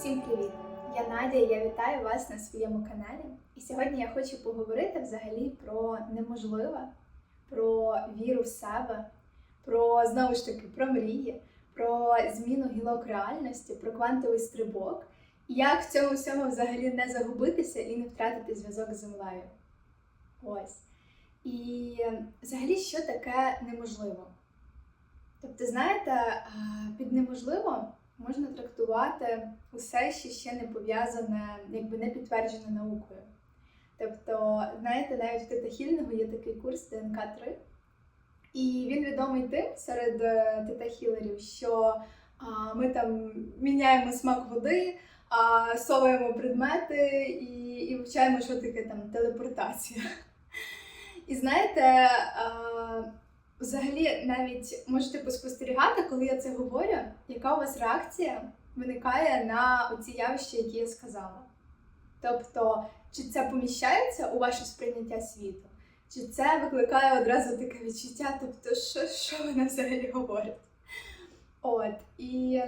Всім привіт! Я Надя, і я вітаю вас на своєму каналі. І сьогодні я хочу поговорити взагалі про неможливе, про віру в себе, про знову ж таки про мрії, про зміну гілок реальності, про квантовий стрибок, як в цьому всьому взагалі не загубитися і не втратити зв'язок з землею. Ось. І взагалі, що таке неможливо? Тобто, знаєте, під неможливо можна трактувати усе, що ще не пов'язане, якби не підтверджене наукою. Тобто, знаєте, навіть в Тета Хільного є такий курс ДНК-3, і він відомий тим серед е, тета-хілерів, що а, ми там міняємо смак води, а, совуємо предмети і, і вивчаємо, що таке там телепортація. І знаєте, а, взагалі навіть можете поспостерігати, коли я це говорю, яка у вас реакція виникає на оці явища, які я сказала. Тобто, чи це поміщається у ваше сприйняття світу, чи це викликає одразу таке відчуття, тобто, що, що вона взагалі говорить? От, і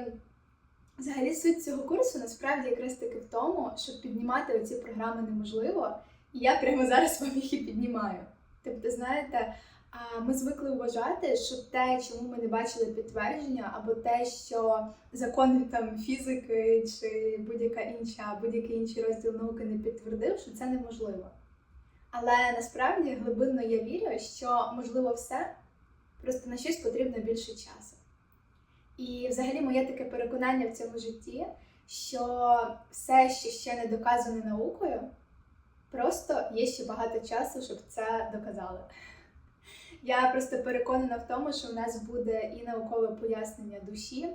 взагалі суть цього курсу насправді якраз таки в тому, щоб піднімати оці програми неможливо, і я прямо зараз вам їх і піднімаю. Тобто, знаєте, ми звикли вважати, що те, чому ми не бачили підтвердження, або те, що закони там фізики чи будь-яка інша, будь-який інший розділ науки не підтвердив, що це неможливо. Але насправді глибинно я вірю, що можливо все, просто на щось потрібно більше часу. І взагалі моє таке переконання в цьому житті, що все, що ще не доказане наукою, просто є ще багато часу, щоб це доказали. Я просто переконана в тому, що в нас буде і наукове пояснення душі,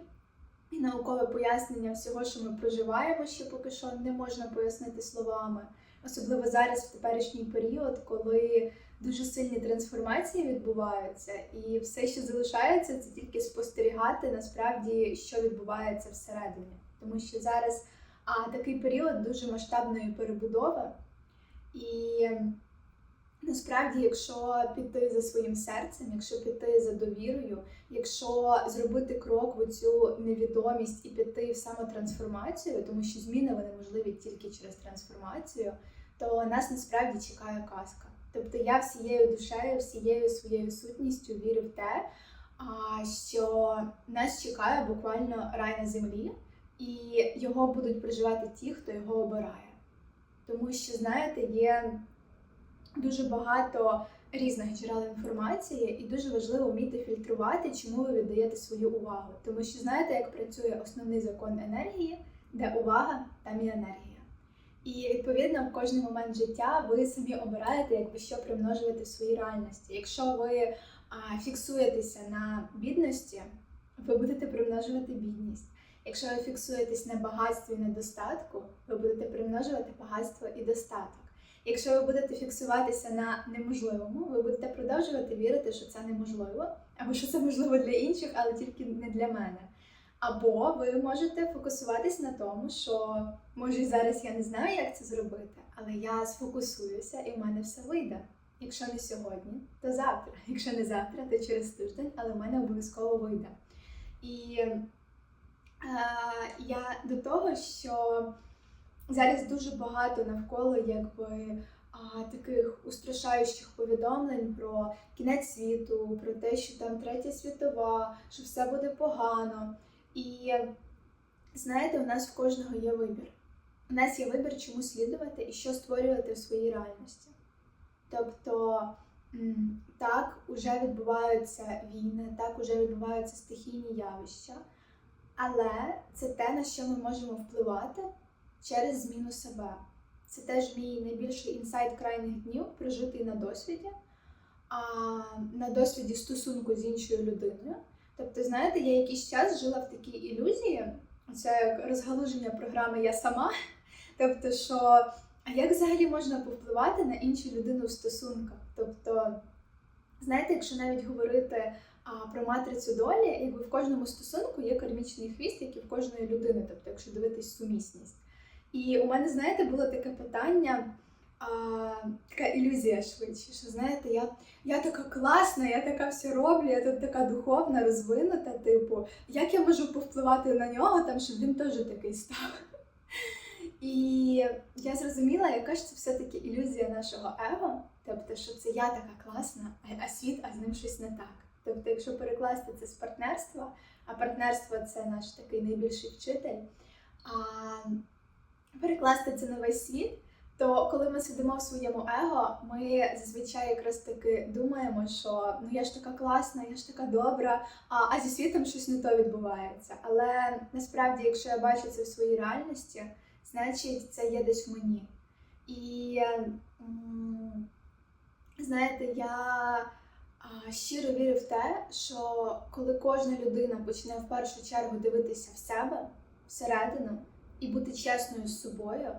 і наукове пояснення всього, що ми проживаємо, що поки що не можна пояснити словами. Особливо зараз, в теперішній період, коли дуже сильні трансформації відбуваються, і все, що залишається, це тільки спостерігати насправді, що відбувається всередині. Тому що зараз а, такий період дуже масштабної перебудови. І Насправді, якщо піти за своїм серцем, якщо піти за довірою, якщо зробити крок в цю невідомість і піти в самотрансформацію, тому що зміни вони можливі тільки через трансформацію, то нас насправді чекає казка. Тобто я всією душею, всією своєю сутністю вірю в те, що нас чекає буквально рай на землі, і його будуть проживати ті, хто його обирає. Тому що, знаєте, є дуже багато різних джерел інформації, і дуже важливо вміти фільтрувати, чому ви віддаєте свою увагу. Тому що знаєте, як працює основний закон енергії, де увага, там і енергія. І відповідно в кожний момент життя ви самі обираєте, якби що примножувати в своїй реальності. Якщо ви а, фіксуєтеся на бідності, ви будете примножувати бідність. Якщо ви фіксуєтесь на багатстві і недостатку, ви будете примножувати багатство і достаток. Якщо ви будете фіксуватися на неможливому, ви будете продовжувати вірити, що це неможливо, або що це можливо для інших, але тільки не для мене. Або ви можете фокусуватись на тому, що може зараз я не знаю, як це зробити, але я сфокусуюся і в мене все вийде. Якщо не сьогодні, то завтра. Якщо не завтра, то через тиждень, але в мене обов'язково вийде. І е, я до того, що Зараз дуже багато навколо якби а, таких устрашаючих повідомлень про кінець світу, про те, що там третя світова, що все буде погано. І знаєте, у нас в кожного є вибір. У нас є вибір, чому слідувати і що створювати в своїй реальності. Тобто так уже відбуваються війни, так уже відбуваються стихійні явища, але це те, на що ми можемо впливати через зміну себе. Це теж мій найбільший інсайт крайніх днів, прожитий на досвіді, а на досвіді стосунку з іншою людиною. Тобто, знаєте, я якийсь час жила в такій ілюзії, це як розгалуження програми Я сама. Тобто, що а як взагалі можна повпливати на іншу людину в стосунках? Тобто, знаєте, якщо навіть говорити а, про матрицю долі, якби в кожному стосунку є кармічний хвіст, як і в кожної людини, тобто, якщо дивитись сумісність. І у мене, знаєте, було таке питання, а, така ілюзія швидше, що знаєте, я я така класна, я така все роблю, я тут така духовна, розвинута, типу, як я можу повпливати на нього, там, щоб він теж такий став. І я зрозуміла, яка ж це все-таки ілюзія нашого его. Тобто, що це я така класна, а- світ, а з ним щось не так. Тобто, якщо перекласти це з партнерства, а партнерство це наш такий найбільший вчитель, а перекласти це на весь світ, то коли ми сидимо в своєму его, ми зазвичай якраз таки думаємо, що ну я ж така класна, я ж така добра, а, а зі світом щось не то відбувається. Але насправді, якщо я бачу це в своїй реальності, значить це є десь в мені. І знаєте, я щиро вірю в те, що коли кожна людина почне в першу чергу дивитися в себе всередину і бути чесною з собою,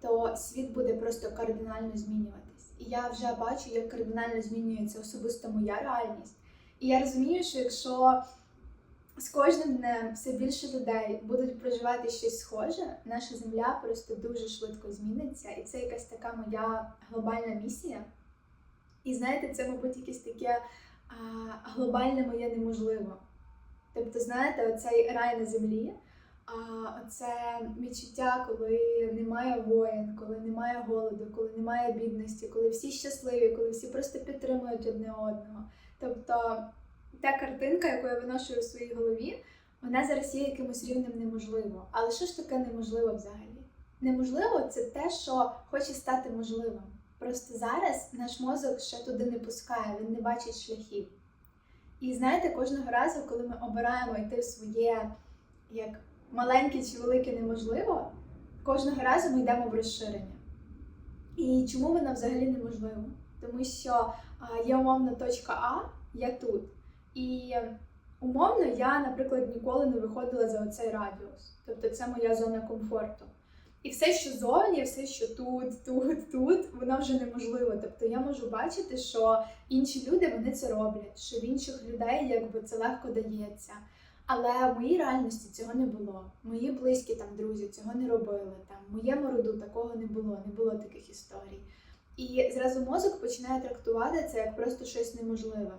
то світ буде просто кардинально змінюватись. І я вже бачу, як кардинально змінюється особисто моя реальність. І я розумію, що якщо з кожним днем все більше людей будуть проживати щось схоже, наша земля просто дуже швидко зміниться, і це якась така моя глобальна місія. І знаєте, це, мабуть, якесь таке глобальне моє неможливо. Тобто, знаєте, оцей рай на землі, а оце відчуття, коли немає воїн, коли немає голоду, коли немає бідності, коли всі щасливі, коли всі просто підтримують одне одного. Тобто та картинка, яку я виношу у своїй голові, вона зараз є якимось рівнем неможливо. Але що ж таке неможливо взагалі? Неможливо це те, що хоче стати можливим. Просто зараз наш мозок ще туди не пускає, він не бачить шляхів. І знаєте, кожного разу, коли ми обираємо йти в своє як маленьке чи велике неможливо, кожного разу ми йдемо в розширення. І чому воно взагалі неможливо? Тому що є умовно точка А, я тут. І умовно я, наприклад, ніколи не виходила за оцей радіус. Тобто це моя зона комфорту. І все, що зовні, все, що тут, тут, тут, воно вже неможливо. Тобто я можу бачити, що інші люди вони це роблять, що в інших людей якби це легко дається. Але в моїй реальності цього не було. Мої близькі там друзі цього не робили. Там в моєму роду такого не було, не було таких історій. І зразу мозок починає трактувати це як просто щось неможливе.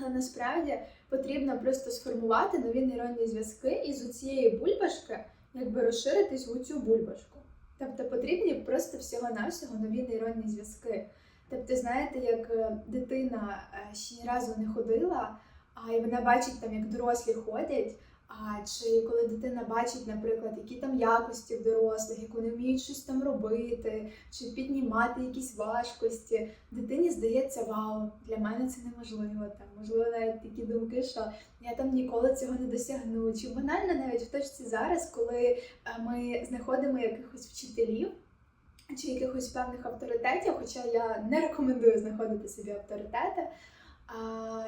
Але насправді потрібно просто сформувати нові нейронні зв'язки і з цієї бульбашки якби розширитись в цю бульбашку. Тобто потрібні просто всього-навсього нові нейронні зв'язки. Тобто, знаєте, як е, дитина е, ще ні разу не ходила, а і вона бачить там, як дорослі ходять. А чи коли дитина бачить, наприклад, які там якості в дорослих, як вони вміють щось там робити, чи піднімати якісь важкості, дитині здається, вау, для мене це неможливо. Там можливо навіть такі думки, що я там ніколи цього не досягну. Чи банально навіть в точці зараз, коли е, ми знаходимо якихось вчителів. Чи якихось певних авторитетів, хоча я не рекомендую знаходити собі авторитети.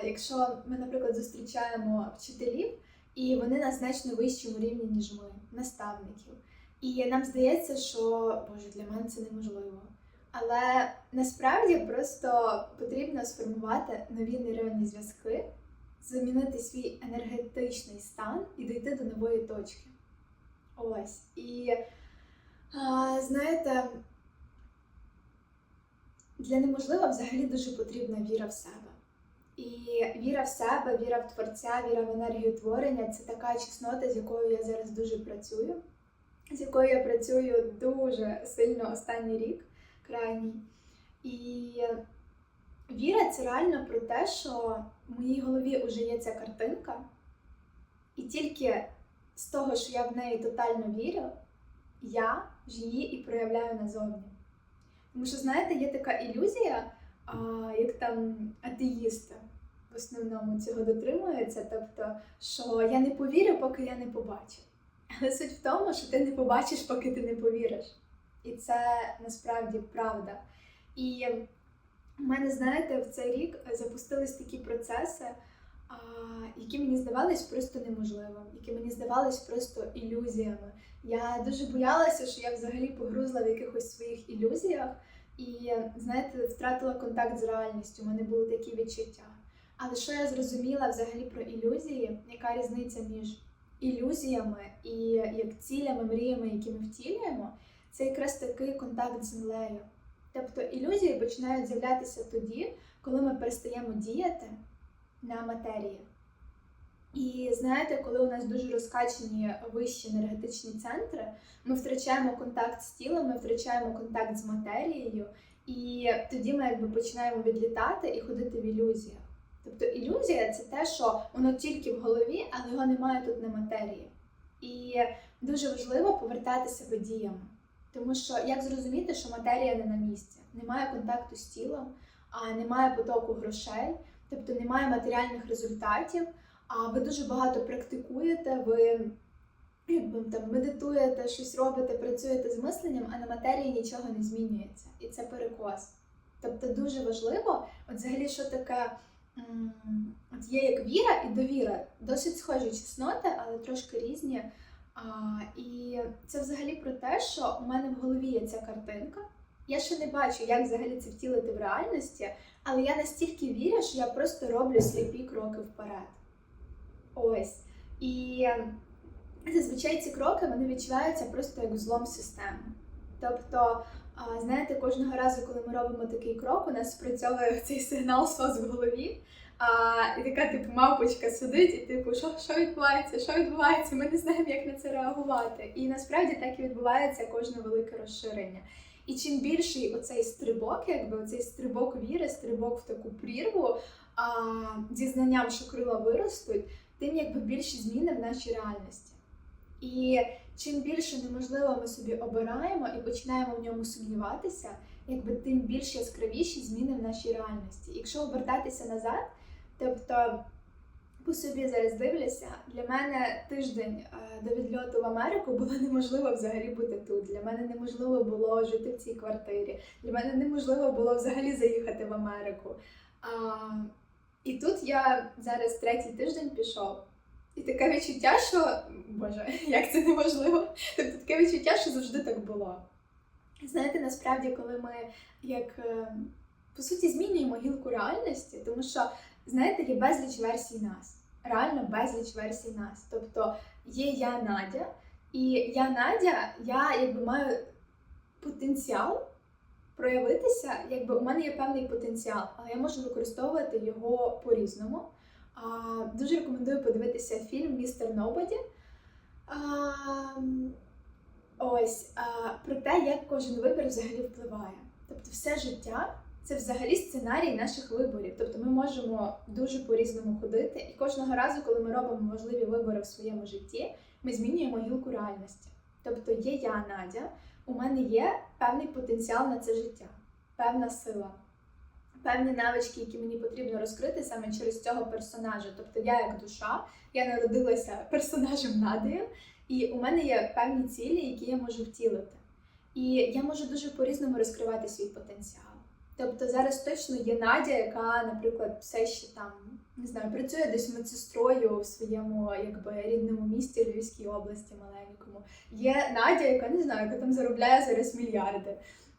Якщо ми, наприклад, зустрічаємо вчителів, і вони на значно вищому рівні, ніж ми, наставників. І нам здається, що Боже, для мене це неможливо. Але насправді просто потрібно сформувати нові нейронні зв'язки, замінити свій енергетичний стан і дійти до нової точки. Ось. І знаєте, для неможливого взагалі дуже потрібна віра в себе. І віра в себе, віра в творця, віра в енергію творення це така чеснота, з якою я зараз дуже працюю, з якою я працюю дуже сильно останній рік крайній. І віра це реально про те, що в моїй голові вже є ця картинка, і тільки з того, що я в неї тотально вірю, я ж її і проявляю назовні. Тому що, знаєте, є така ілюзія, а, як там атеїсти в основному цього дотримуються, тобто, що я не повірю, поки я не побачу. Але суть в тому, що ти не побачиш, поки ти не повіриш. І це насправді правда. І в мене, знаєте, в цей рік запустились такі процеси, які мені здавались просто неможливими, які мені здавались просто ілюзіями. Я дуже боялася, що я взагалі погрузла в якихось своїх ілюзіях і, знаєте, втратила контакт з реальністю. У мене були такі відчуття. Але що я зрозуміла взагалі про ілюзії, яка різниця між ілюзіями і як цілями, мріями, які ми втілюємо, це якраз такий контакт з землею. Тобто ілюзії починають з'являтися тоді, коли ми перестаємо діяти на матерії. І знаєте, коли у нас дуже розкачені вищі енергетичні центри, ми втрачаємо контакт з тілом, ми втрачаємо контакт з матерією, і тоді ми якби починаємо відлітати і ходити в ілюзіях. Тобто ілюзія це те, що воно тільки в голові, але його немає тут на матерії. І дуже важливо повертати себе діями. Тому що як зрозуміти, що матерія не на місці, немає контакту з тілом, а немає потоку грошей, тобто немає матеріальних результатів, ви дуже багато практикуєте, ви якби там медитуєте, щось робите, працюєте з мисленням, а на матерії нічого не змінюється. І це перекос. Тобто дуже важливо, от взагалі, що таке от є як віра і довіра, досить схожі чесноти, але трошки різні. А, і це взагалі про те, що у мене в голові є ця картинка. Я ще не бачу, як взагалі це втілити в реальності, але я настільки вірю, що я просто роблю сліпі кроки вперед. Ось. І зазвичай ці кроки вони відчуваються просто як злом системи. Тобто, знаєте, кожного разу, коли ми робимо такий крок, у нас спрацьовує цей сигнал СОС в голові. А, і така типу мавпочка сидить, і типу, що, що відбувається, що відбувається, ми не знаємо, як на це реагувати. І насправді так і відбувається кожне велике розширення. І чим більший оцей стрибок, якби оцей стрибок віри, стрибок в таку прірву, а, зі що крила виростуть, тим якби більші зміни в нашій реальності. І чим більше неможливо ми собі обираємо і починаємо в ньому сумніватися, якби тим більш яскравіші зміни в нашій реальності. Якщо обертатися назад, тобто по собі зараз дивлюся, для мене тиждень е, до відльоту в Америку було неможливо взагалі бути тут. Для мене неможливо було жити в цій квартирі. Для мене неможливо було взагалі заїхати в Америку. І тут я зараз третій тиждень пішов. І таке відчуття, що Боже, як це неможливо. Тобто таке відчуття, що завжди так було. Знаєте, насправді, коли ми як е, по суті змінюємо гілку реальності, тому що, знаєте, є безліч версій нас. Реально безліч версій нас. Тобто є я Надя, і я Надя, я якби маю потенціал проявитися, якби у мене є певний потенціал, але я можу використовувати його по-різному. Дуже рекомендую подивитися фільм Містер Нободі. Ось про те, як кожен вибір взагалі впливає. Тобто, все життя це взагалі сценарій наших виборів. Тобто ми можемо дуже по-різному ходити, і кожного разу, коли ми робимо важливі вибори в своєму житті, ми змінюємо гілку реальності. Тобто, є я, Надя, у мене є певний потенціал на це життя, певна сила певні навички, які мені потрібно розкрити саме через цього персонажа. Тобто я як душа, я народилася персонажем Надію, і у мене є певні цілі, які я можу втілити. І я можу дуже по-різному розкривати свій потенціал. Тобто зараз точно є Надя, яка, наприклад, все ще там не знаю, працює десь медсестрою в своєму якби рідному місті Львівській області маленькому. Є Надя, яка не знаю, яка там заробляє зараз мільярди.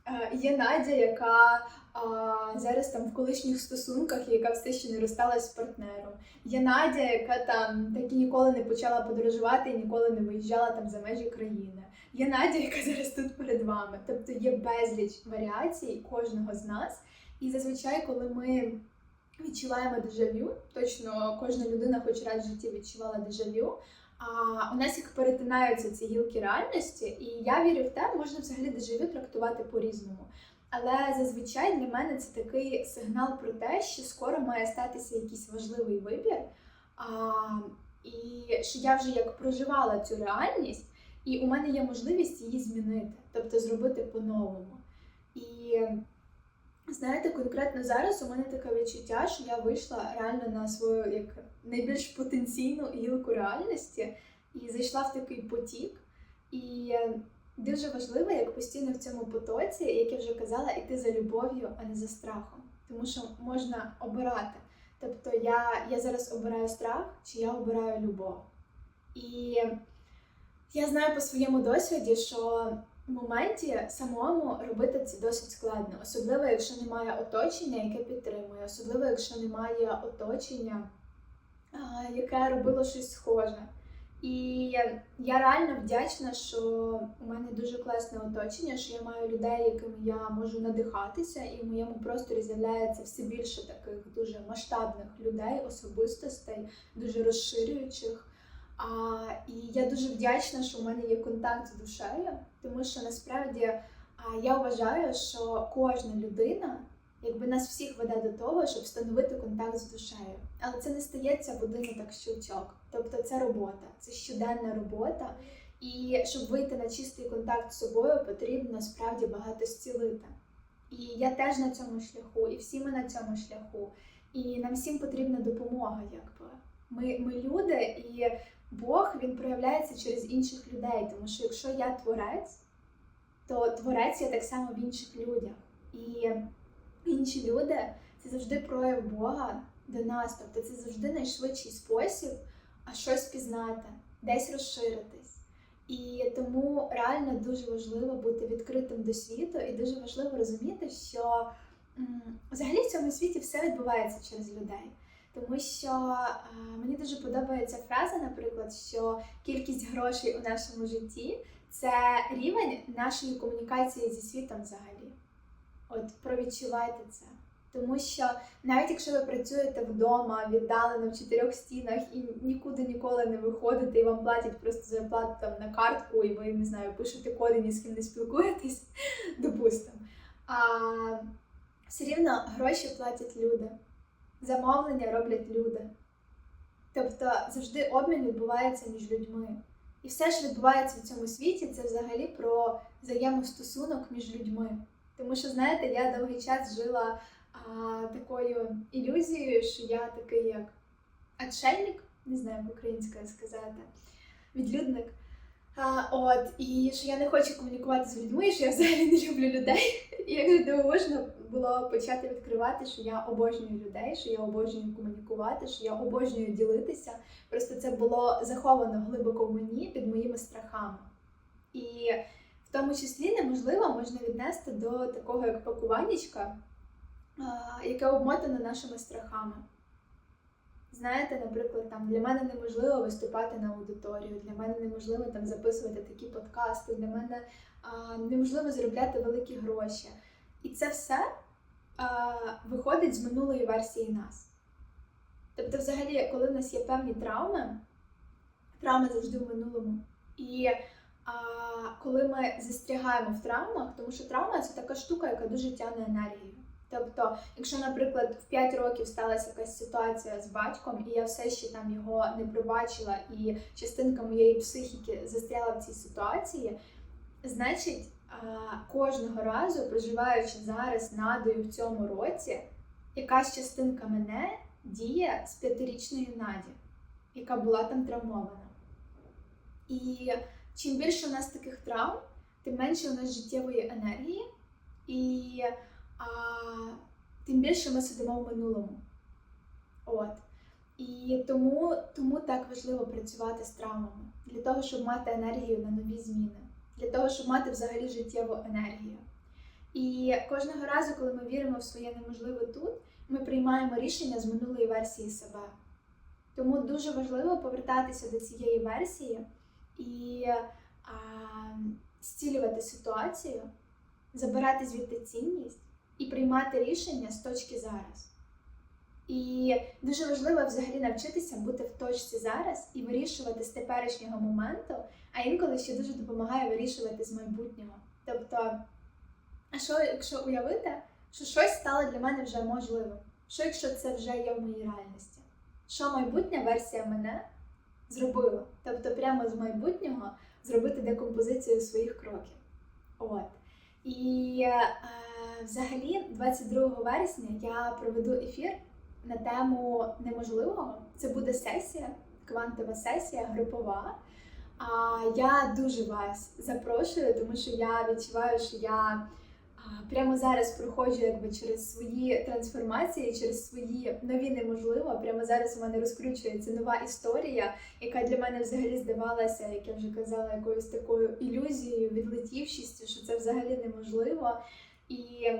Е, є Надя, яка а, зараз там в колишніх стосунках, яка все ще не розсталась з партнером. Є Надя, яка там так і ніколи не почала подорожувати і ніколи не виїжджала там за межі країни. Є Надя, яка зараз тут перед вами. Тобто є безліч варіацій кожного з нас. І зазвичай, коли ми відчуваємо дежавю, точно кожна людина, хоч раз в житті відчувала дежавю. А у нас як перетинаються ці гілки реальності, і я вірю в те, можна взагалі дежавю трактувати по-різному. Але зазвичай для мене це такий сигнал про те, що скоро має статися якийсь важливий вибір, а, і що я вже як проживала цю реальність, і у мене є можливість її змінити, тобто зробити по-новому. І знаєте, конкретно зараз у мене таке відчуття, що я вийшла реально на свою як найбільш потенційну гілку реальності і зайшла в такий потік. І дуже важливо, як постійно в цьому потоці, як я вже казала, йти за любов'ю, а не за страхом. Тому що можна обирати. Тобто я, я зараз обираю страх, чи я обираю любов. І я знаю по своєму досвіді, що в моменті самому робити це досить складно, особливо якщо немає оточення, яке підтримує, особливо якщо немає оточення, яке робило щось схоже. І я реально вдячна, що у мене дуже класне оточення, що я маю людей, якими я можу надихатися, і в моєму просторі з'являється все більше таких дуже масштабних людей, особистостей, дуже розширюючих. А, І я дуже вдячна, що у мене є контакт з душею, тому що насправді а, я вважаю, що кожна людина якби нас всіх веде до того, щоб встановити контакт з душею. Але це не стається в один так щелчок. Тобто це робота, це щоденна робота. І щоб вийти на чистий контакт з собою, потрібно справді багато зцілити. І я теж на цьому шляху, і всі ми на цьому шляху. І нам всім потрібна допомога, якби. Ми, ми люди, і Бог він проявляється через інших людей. Тому що якщо я творець, то творець є так само в інших людях. І інші люди це завжди прояв Бога до нас. Тобто це завжди найшвидший спосіб а щось пізнати, десь розширитись. І тому реально дуже важливо бути відкритим до світу, і дуже важливо розуміти, що взагалі в цьому світі все відбувається через людей. Тому що а, мені дуже подобається фраза, наприклад, що кількість грошей у нашому житті це рівень нашої комунікації зі світом взагалі. От провідчувайте це. Тому що навіть якщо ви працюєте вдома, віддалено в чотирьох стінах і нікуди ніколи не виходите, і вам платять просто зарплату там на картку, і ви не знаю, пишете коди, ні з ким не спілкуєтесь, допустимо. А все рівно гроші платять люди, замовлення роблять люди. Тобто завжди обмін відбувається між людьми. І все, що відбувається в цьому світі, це взагалі про взаємостосунок між людьми. Тому що, знаєте, я довгий час жила а, такою ілюзією, що я такий як отшельник, не знаю, як українською сказати, відлюдник. А, От, і що я не хочу комунікувати з людьми, що я взагалі не люблю людей. І як дивовижно було почати відкривати, що я обожнюю людей, що я обожнюю комунікувати, що я обожнюю ділитися. Просто це було заховано глибоко в мені під моїми страхами. І в тому числі неможливо можна віднести до такого як пакуваннячка, яке обмотане нашими страхами. Знаєте, наприклад, там для мене неможливо виступати на аудиторію, для мене неможливо там записувати такі подкасти, для мене а, неможливо заробляти великі гроші. І це все виходить з минулої версії нас. Тобто, взагалі, коли в нас є певні травми, травми завжди в минулому. І а, коли ми застрягаємо в травмах, тому що травма це така штука, яка дуже тягне енергію. Тобто, якщо, наприклад, в 5 років сталася якась ситуація з батьком, і я все ще там його не пробачила, і частинка моєї психіки застряла в цій ситуації, значить, кожного разу, проживаючи зараз надою в цьому році, якась частинка мене діє з п'ятирічної наді, яка була там травмована. І чим більше у нас таких травм, тим менше у нас життєвої енергії. І а тим більше ми сидимо в минулому. От. І тому, тому так важливо працювати з травмами, для того, щоб мати енергію на нові зміни, для того, щоб мати взагалі життєву енергію. І кожного разу, коли ми віримо в своє неможливе тут, ми приймаємо рішення з минулої версії себе. Тому дуже важливо повертатися до цієї версії і а, зцілювати ситуацію, забирати звідти цінність і приймати рішення з точки зараз. І дуже важливо взагалі навчитися бути в точці зараз і вирішувати з теперішнього моменту, а інколи ще дуже допомагає вирішувати з майбутнього. Тобто, а що, якщо уявити, що щось стало для мене вже можливим? Що якщо це вже є в моїй реальності? Що майбутня версія мене зробила? Тобто, прямо з майбутнього зробити декомпозицію своїх кроків. От. І е, Взагалі, 22 вересня я проведу ефір на тему неможливого. Це буде сесія, квантова сесія, групова. А я дуже вас запрошую, тому що я відчуваю, що я прямо зараз проходжу якби через свої трансформації, через свої нові неможливо. Прямо зараз у мене розкручується нова історія, яка для мене взагалі здавалася, як я вже казала, якоюсь такою ілюзією, відлетівшістю, що це взагалі неможливо. І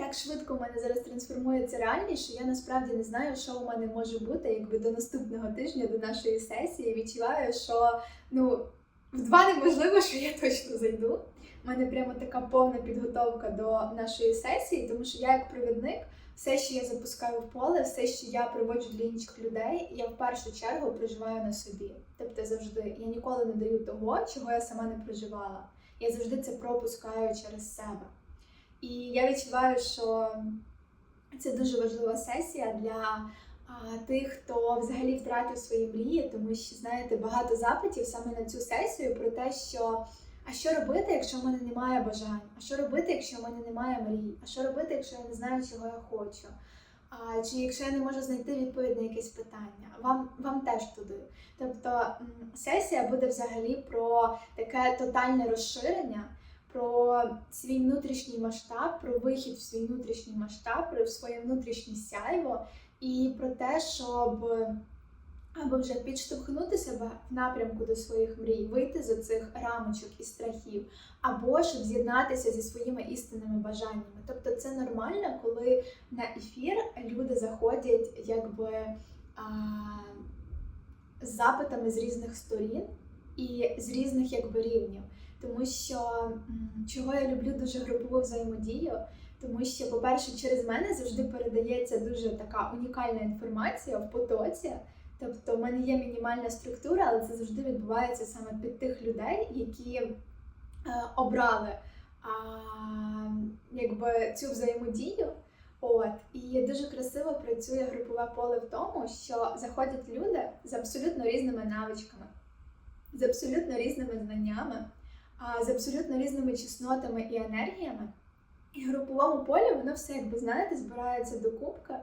так швидко в мене зараз трансформується реальність, що я насправді не знаю, що у мене може бути якби до наступного тижня, до нашої сесії. Відчуваю, що ну в неможливо, що я точно зайду. У мене прямо така повна підготовка до нашої сесії, тому що я як провідник, все, що я запускаю в поле, все, що я приводжу для інших людей, я в першу чергу проживаю на собі. Тобто завжди я ніколи не даю того, чого я сама не проживала. Я завжди це пропускаю через себе. І я відчуваю, що це дуже важлива сесія для тих, хто взагалі втратив свої мрії, тому що знаєте багато запитів саме на цю сесію про те, що а що робити, якщо в мене немає бажань? А що робити, якщо в мене немає мрій? А що робити, якщо я не знаю, чого я хочу? А, чи якщо я не можу знайти відповідь на якесь питання? Вам вам теж туди. Тобто сесія буде взагалі про таке тотальне розширення, про свій внутрішній масштаб, про вихід в свій внутрішній масштаб, про своє внутрішнє сяйво і про те, щоб або вже підштовхнути себе в напрямку до своїх мрій, вийти з цих рамочок і страхів, або щоб з'єднатися зі своїми істинними бажаннями. Тобто це нормально, коли на ефір люди заходять якби а, з запитами з різних сторін і з різних якби рівнів. Тому що чого я люблю дуже групову взаємодію, тому що, по-перше, через мене завжди передається дуже така унікальна інформація в потоці. Тобто, в мене є мінімальна структура, але це завжди відбувається саме під тих людей, які е, обрали а, якби цю взаємодію. От і дуже красиво працює групове поле в тому, що заходять люди з абсолютно різними навичками, з абсолютно різними знаннями, з абсолютно різними чеснотами і енергіями. І в груповому полі воно все, якби знаєте, збирається до кубка.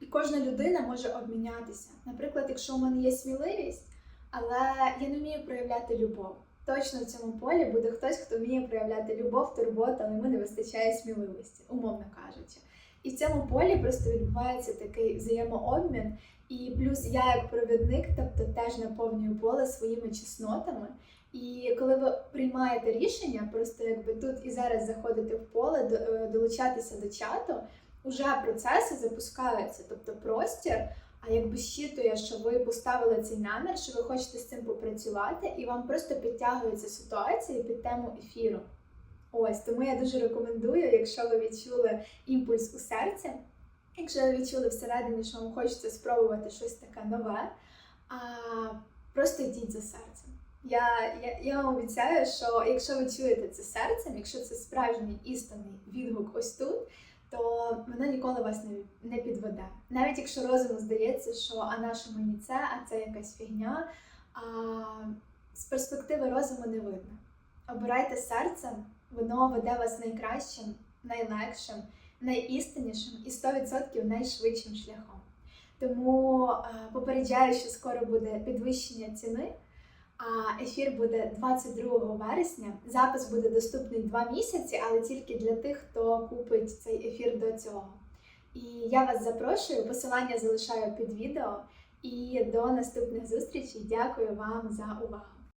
І кожна людина може обмінятися. Наприклад, якщо у мене є сміливість, але я не вмію проявляти любов. Точно в цьому полі буде хтось, хто вміє проявляти любов, турботу, але йому не вистачає сміливості, умовно кажучи. І в цьому полі просто відбувається такий взаємообмін. І плюс я, як провідник, тобто теж наповнюю поле своїми чеснотами. І коли ви приймаєте рішення, просто якби тут і зараз заходити в поле, е, долучатися до чату, уже процеси запускаються, тобто простір, а якби щитує, що ви поставили цей намір, що ви хочете з цим попрацювати, і вам просто підтягується ситуація під тему ефіру. Ось тому я дуже рекомендую, якщо ви відчули імпульс у серці, якщо ви відчули всередині, що вам хочеться спробувати щось таке нове, а просто йдіть за серцем. Я, я, я вам обіцяю, що якщо ви чуєте це серцем, якщо це справжній істинний відгук ось тут, то воно ніколи вас не, не підведе. Навіть якщо розуму здається, що а на що мені це, а це якась фігня, а з перспективи розуму не видно. Обирайте серцем, воно веде вас найкращим, найлегшим, найістиннішим і 100% найшвидшим шляхом. Тому е, попереджаю, що скоро буде підвищення ціни. А ефір буде 22 вересня. Запис буде доступний два місяці, але тільки для тих, хто купить цей ефір до цього. І я вас запрошую. Посилання залишаю під відео. І до наступних зустрічей. Дякую вам за увагу.